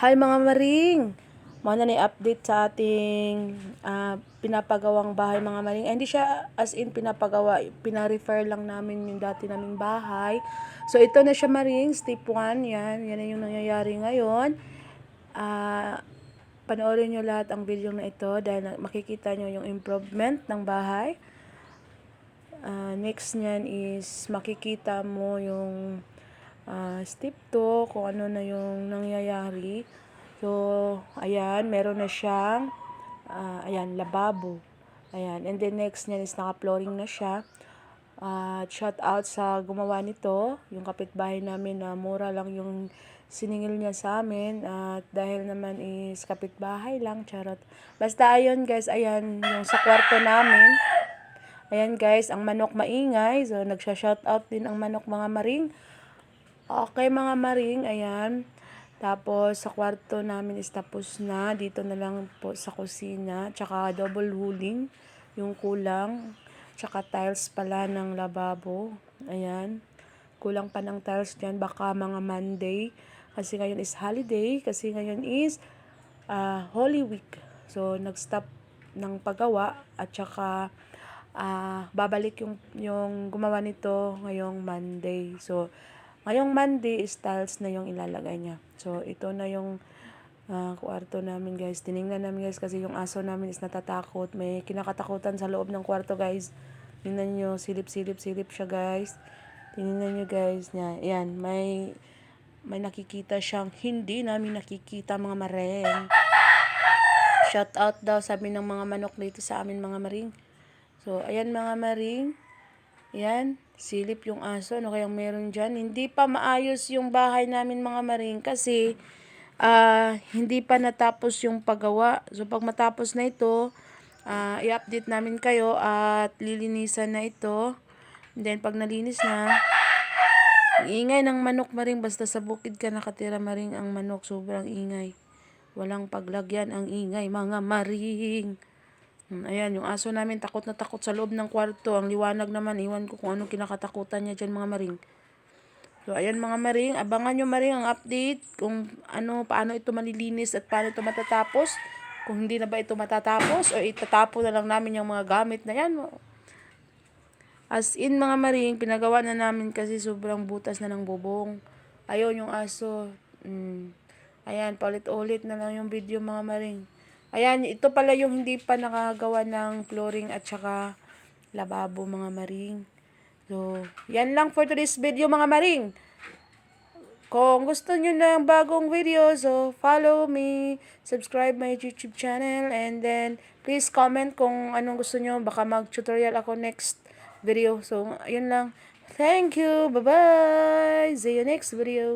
Hi mga maring! Muna na update sa ating ah, pinapagawang bahay mga maring. Hindi siya as in pinapagawa, pina-refer lang namin yung dati naming bahay. So ito na siya maring, step 1, yan. Yan yung nangyayari ngayon. Ah, panoorin nyo lahat ang video na ito dahil makikita nyo yung improvement ng bahay. Ah, next niyan is makikita mo yung ah, step 2 kung ano na yung nangyayari. So, ayan, meron na siyang ah, ayan, lababo. Ayan, and then next niyan is naka-flooring na siya. At shout out sa gumawa nito, yung kapitbahay namin na mura lang yung siningil niya sa amin at dahil naman is kapitbahay lang, charot. Basta ayun guys, ayan yung sa kwarto namin. Ayan guys, ang manok maingay. So, nagsha-shout out din ang manok mga maring. Okay mga maring, ayan. Tapos, sa kwarto namin is tapos na. Dito na lang po sa kusina. Tsaka double huling yung kulang. Tsaka tiles pala ng lababo. Ayan. Kulang pa ng tiles dyan. Baka mga Monday. Kasi ngayon is holiday. Kasi ngayon is ah, Holy Week. So, nag-stop ng paggawa. At tsaka ah, babalik yung, yung gumawa nito ngayong Monday. So, ngayong Monday is tiles na yung ilalagay niya. So, ito na yung ah, kwarto namin guys. Tiningnan namin guys kasi yung aso namin is natatakot. May kinakatakutan sa loob ng kwarto guys. Tingnan nyo, silip-silip-silip siya guys. Tingnan nyo guys niya. Yan, may may nakikita siyang hindi namin nakikita mga mareng. Shout out daw sabi ng mga manok dito sa amin mga maring. So, ayan mga maring. Yan, silip yung aso. Ano kayang meron dyan? Hindi pa maayos yung bahay namin mga maring kasi ah hindi pa natapos yung paggawa. So, pag matapos na ito, ah i-update namin kayo at lilinisan na ito. And then, pag nalinis na, ingay ng manok maring. Basta sa bukid ka nakatira maring ang manok. Sobrang ingay. Walang paglagyan ang ingay mga maring. Hmm, Ayan, yung aso namin takot na takot sa loob ng kwarto. Ang liwanag naman, iwan ko kung anong kinakatakutan niya dyan mga maring. So, ayan mga maring, abangan nyo maring ang update kung ano, paano ito malilinis at paano ito matatapos. Kung hindi na ba ito matatapos o itatapo na lang namin yung mga gamit na yan. As in mga maring, pinagawa na namin kasi sobrang butas na ng bubong. Ayun yung aso. Mm. Ayan, paulit-ulit na lang yung video mga maring. Ayan, ito pala yung hindi pa nakagawa ng flooring at saka lababo mga maring. So, yan lang for today's video mga maring. Kung gusto nyo ng bagong video, so follow me, subscribe my YouTube channel, and then please comment kung anong gusto nyo. Baka mag-tutorial ako next video. So, ayun lang. Thank you. Bye-bye. See you next video.